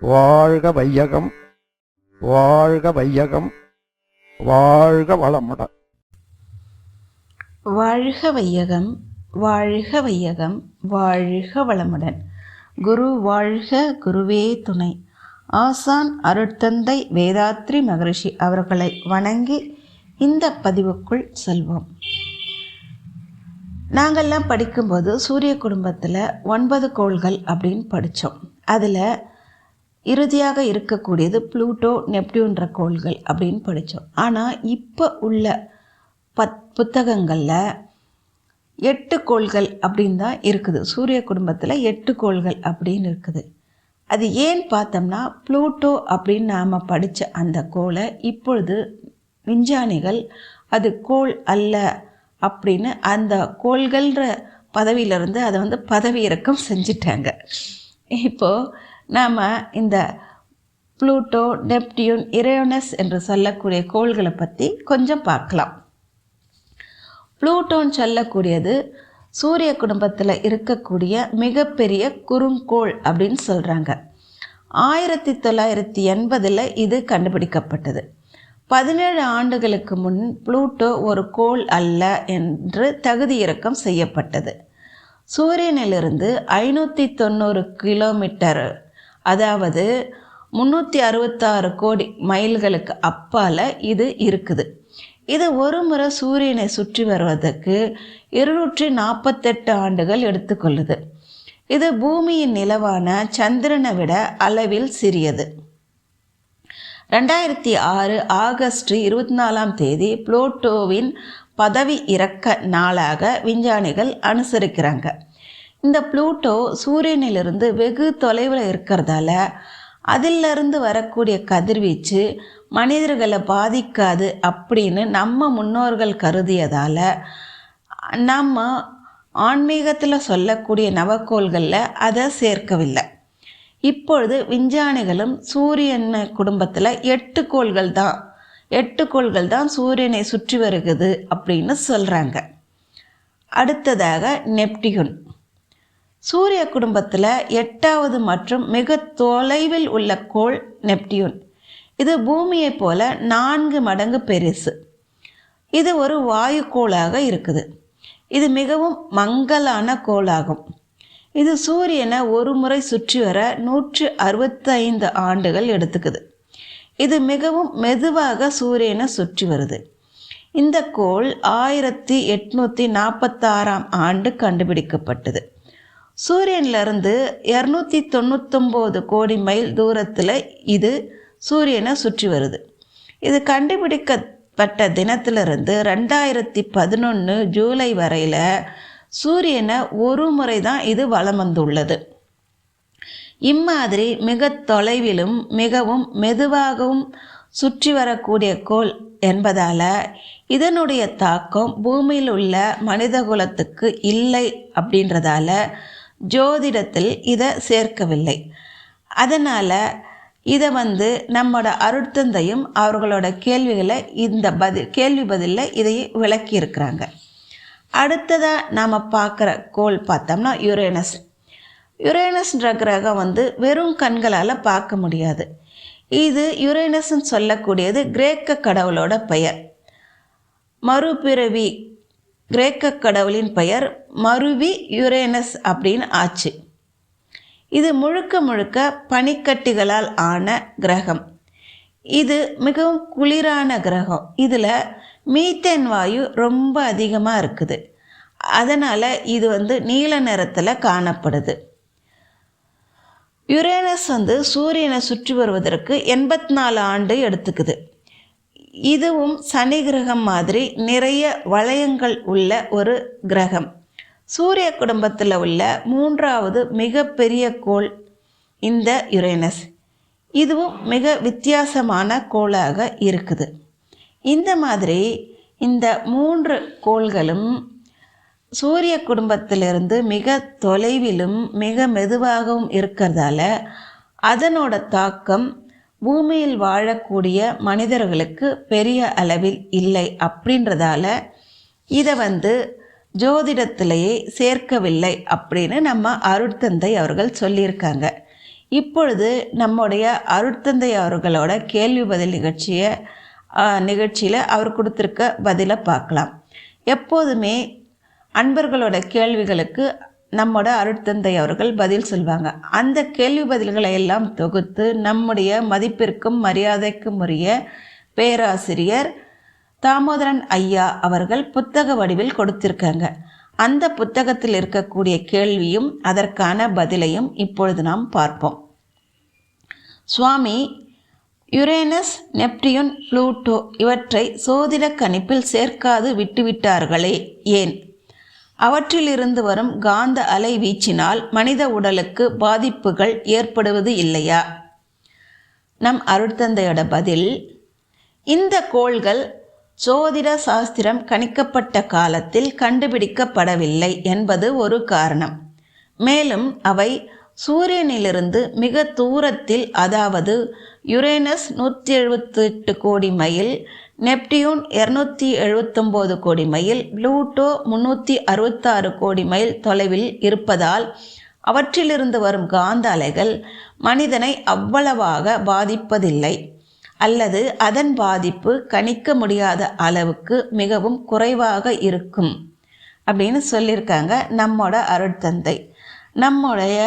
வாழ்க வையகம் வாழ்க வையகம் வாழ்க வளமுடன் வாழ்க வையகம் வாழ்க வையகம் வாழ்க வளமுடன். குரு வாழ்க குருவே துணை. ஆசான் அருட்தந்தை வேதாத்ரி மகரிஷி அவர்களை வணங்கி இந்த பதிவுக்குள் செல்வோம். நாங்கள்லாம் படிக்கும்போது சூரிய குடும்பத்தில் ஒன்பது கோள்கள் அப்படின்னு படித்தோம் அதில் இறுதியாக இருக்கக்கூடியது ப்ளூட்டோ நெப்டியூன்ற கோள்கள் அப்படின்னு படித்தோம். ஆனால் இப்போ உள்ள பத் புத்தகங்களில் எட்டு கோள்கள் அப்படின்னு தான் இருக்குது. சூரிய குடும்பத்தில் எட்டு கோள்கள் அப்படின்னு இருக்குது. அது ஏன் பார்த்தோம்னா ப்ளூட்டோ அப்படின்னு நாம் படித்த அந்த கோளை இப்பொழுது விஞ்ஞானிகள் அது கோள் அல்ல அப்படின்னு அந்த கோள்கள்ன்ற பதவியிலிருந்து அதை வந்து பதவி இறக்கம் செஞ்சிட்டாங்க. இப்போது நாம் இந்த ப்ளூட்டோ நெப்டியூன் இரேனஸ் என்று சொல்லக்கூடிய கோள்களை பற்றி கொஞ்சம் பார்க்கலாம். ப்ளூட்டோன்னு சொல்லக்கூடியது சூரிய குடும்பத்தில் இருக்கக்கூடிய மிகப்பெரிய குறுங்கோள் அப்படின்னு சொல்கிறாங்க ஆயிரத்தி தொள்ளாயிரத்தி எண்பதில் இது கண்டுபிடிக்கப்பட்டது. பதினேழு ஆண்டுகளுக்கு முன் ப்ளூட்டோ ஒரு கோள் அல்ல என்று தகுதியிறக்கம் செய்யப்பட்டது. சூரியனிலிருந்து ஐநூற்றி தொண்ணூறு கிலோமீட்டர் அதாவது முந்நூற்றி அறுபத்தாறு கோடி மைல்களுக்கு அப்பால் இது இருக்குது. இது ஒரு முறை சூரியனை சுற்றி வருவதற்கு இருநூற்றி நாற்பத்தெட்டு ஆண்டுகள் எடுத்துக்கொள்ளுது. இது பூமியின் நிலவான சந்திரனை விட அளவில் சிறியது. ரெண்டாயிரத்தி ஆறு ஆகஸ்ட் இருபத்தி நாலாம் தேதி புளோட்டோவின் பதவி இறக்க நாளாக விஞ்ஞானிகள் அனுசரிக்கிறாங்க. இந்த ப்ளூட்டோ சூரியனிலிருந்து வெகு தொலைவில் இருக்கிறதால அதிலிருந்து வரக்கூடிய கதிர்வீச்சு மனிதர்களை பாதிக்காது அப்படின்னு நம்ம முன்னோர்கள் கருதியதால் நம்ம ஆன்மீகத்தில் சொல்லக்கூடிய நவக்கோள்களில் அதை சேர்க்கவில்லை. இப்பொழுது விஞ்ஞானிகளும் சூரியன் குடும்பத்தில் எட்டு கோள்கள் தான் எட்டு கோள்கள் தான் சூரியனை சுற்றி வருகிறது அப்படின்னு சொல்கிறாங்க அடுத்ததாக நெப்டியூன். சூரிய குடும்பத்தில் எட்டாவது மற்றும் மிக தொலைவில் உள்ள கோள் நெப்டியூன். இது பூமியைப் போல நான்கு மடங்கு பெருசு. இது ஒரு வாயுக்கோளாக இருக்குது. இது மிகவும் மங்கலான கோளாகும். இது சூரியனை ஒரு முறை சுற்றி வர நூற்று அறுபத்தைந்து ஆண்டுகள் எடுத்துக்குது. இது மிகவும் மெதுவாக சூரியனை சுற்றி வருது. இந்த கோள் ஆயிரத்தி எட்நூற்றி நாற்பத்தாறாம் ஆண்டு கண்டுபிடிக்கப்பட்டது. சூரியன்லேருந்து இரநூத்தி தொண்ணூத்தொம்போது கோடி மைல் தூரத்தில் இது சூரியனை சுற்றி வருது. இது கண்டுபிடிக்கப்பட்ட தினத்திலிருந்து ரெண்டாயிரத்தி பதினொன்று ஜூலை வரையில் சூரியனை ஒரு முறை தான் இது வலம் வந்துள்ளது. இம்மாதிரி மிக தொலைவிலும் மிகவும் மெதுவாகவும் சுற்றி வரக்கூடிய கோள் என்பதால் இதனுடைய தாக்கம் பூமியில் உள்ள மனிதகுலத்துக்கு இல்லை அப்படின்றதால ஜோதிடத்தில் இதை சேர்க்கவில்லை. அதனால் இதை வந்து நம்மளோட அருட்தந்தையும் அவர்களோட கேள்விகளை இந்த பதில் கேள்வி பதிலில் இதையே விளக்கியிருக்கிறாங்க. அடுத்ததாக நாம் பார்க்குற கோள் பார்த்தோம்னா யுரேனஸ். யுரேனஸ்ன்ற கிரகம் வந்து வெறும் கண்களால் பார்க்க முடியாது. இது யுரேனஸ்ன்னு சொல்லக்கூடியது கிரேக்க கடவுளோட பெயர். மறுபிறவி கிரேக்க கடவுளின் பெயர் மருவி யுரேனஸ் அப்படின்னு ஆச்சு. இது முழுக்க முழுக்க பனிக்கட்டிகளால் ஆன கிரகம். இது மிகவும் குளிரான கிரகம். இதில் மீத்தேன் வாயு ரொம்ப அதிகமாக இருக்குது. அதனால் இது வந்து நீல நிறத்தில் காணப்படுது. யுரேனஸ் வந்து சூரியனை சுற்றி வருவதற்கு எண்பத்தி நாலு ஆண்டு எடுத்துக்குது. இதுவும் சனி கிரகம் மாதிரி நிறைய வளையங்கள் உள்ள ஒரு கிரகம். சூரிய குடும்பத்தில் உள்ள மூன்றாவது மிகப்பெரிய கோள் இந்த யுரேனஸ். இதுவும் மிக வித்தியாசமான கோளாக இருக்குது. இந்த மாதிரி இந்த மூன்று கோள்களும் சூரிய குடும்பத்திலிருந்து மிக தொலைவிலும் மிக மெதுவாகவும் இருக்கிறதால அதனோட தாக்கம் பூமியில் வாழக்கூடிய மனிதர்களுக்கு பெரிய அளவில் இல்லை அப்படின்றதால இதை வந்து ஜோதிடத்திலேயே சேர்க்கவில்லை அப்படின்னு நம்ம அருட்தந்தை அவர்கள் சொல்லியிருக்காங்க. இப்பொழுது நம்முடைய அருட்தந்தை அவர்களோட கேள்வி பதில் நிகழ்ச்சியை நிகழ்ச்சியில் அவர் கொடுத்துருக்க பதிலை பார்க்கலாம். எப்போதுமே அன்பர்களோட கேள்விகளுக்கு நம்மோட அருட்தந்தை அவர்கள் பதில் சொல்வாங்க. அந்த கேள்வி பதில்களை எல்லாம் தொகுத்து நம்முடைய மதிப்பிற்கும் மரியாதைக்கும் உரிய பேராசிரியர் தாமோதரன் ஐயா அவர்கள் புத்தக வடிவில் கொடுத்திருக்காங்க. அந்த புத்தகத்தில் இருக்கக்கூடிய கேள்வியும் அதற்கான பதிலையும் இப்பொழுது நாம் பார்ப்போம். சுவாமி யுரேனஸ் நெப்டியூன் ப்ளூட்டோ இவற்றை சோதிட கணிப்பில் சேர்க்காது விட்டுவிட்டார்களே ஏன்? அவற்றிலிருந்து வரும் காந்த அலை வீச்சினால் மனித உடலுக்கு பாதிப்புகள் ஏற்படுவது இல்லையா? நம் அருட்தந்தையோட பதில் இந்த கோள்கள் சோதிட சாஸ்திரம் கணிக்கப்பட்ட காலத்தில் கண்டுபிடிக்கப்படவில்லை என்பது ஒரு காரணம். மேலும் அவை சூரியனிலிருந்து மிக தூரத்தில் அதாவது யுரேனஸ் நூற்றி எழுபத்தெட்டு கோடி மைல் நெப்டியூன் இரநூத்தி எழுபத்தொம்போது கோடி மைல் ப்ளூட்டோ முன்னூற்றி அறுபத்தாறு கோடி மைல் தொலைவில் இருப்பதால் அவற்றிலிருந்து வரும் காந்த அலைகள் மனிதனை அவ்வளவாக பாதிப்பதில்லை. அல்லது அதன் பாதிப்பு கணிக்க முடியாத அளவுக்கு மிகவும் குறைவாக இருக்கும் அப்படின்னு சொல்லியிருக்காங்க நம்மோட அருட்தந்தை. நம்முடைய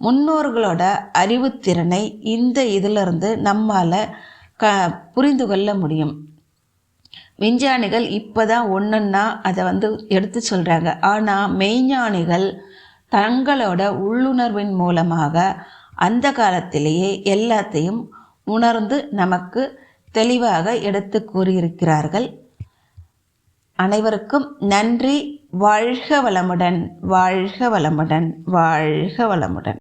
முன்னோர்களோட அறிவுத்திறனை இந்த இதிலிருந்து நம்மால் க புரிந்து கொள்ள முடியும். விஞ்ஞானிகள் இப்போ தான் ஒன்றுன்னா அதை வந்து எடுத்து சொல்கிறாங்க ஆனால் மெய்ஞானிகள் தங்களோட உள்ளுணர்வின் மூலமாக அந்த காலத்திலேயே எல்லாத்தையும் உணர்ந்து நமக்கு தெளிவாக எடுத்து கூறியிருக்கிறார்கள். அனைவருக்கும் நன்றி. வாழ்க வளமுடன். வாழ்க வளமுடன். வாழ்க வளமுடன்.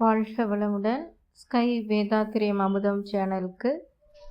வாழ்க வளமுடன். ஸ்கை வேதாத்திரியம் அமுதம் சேனலுக்கு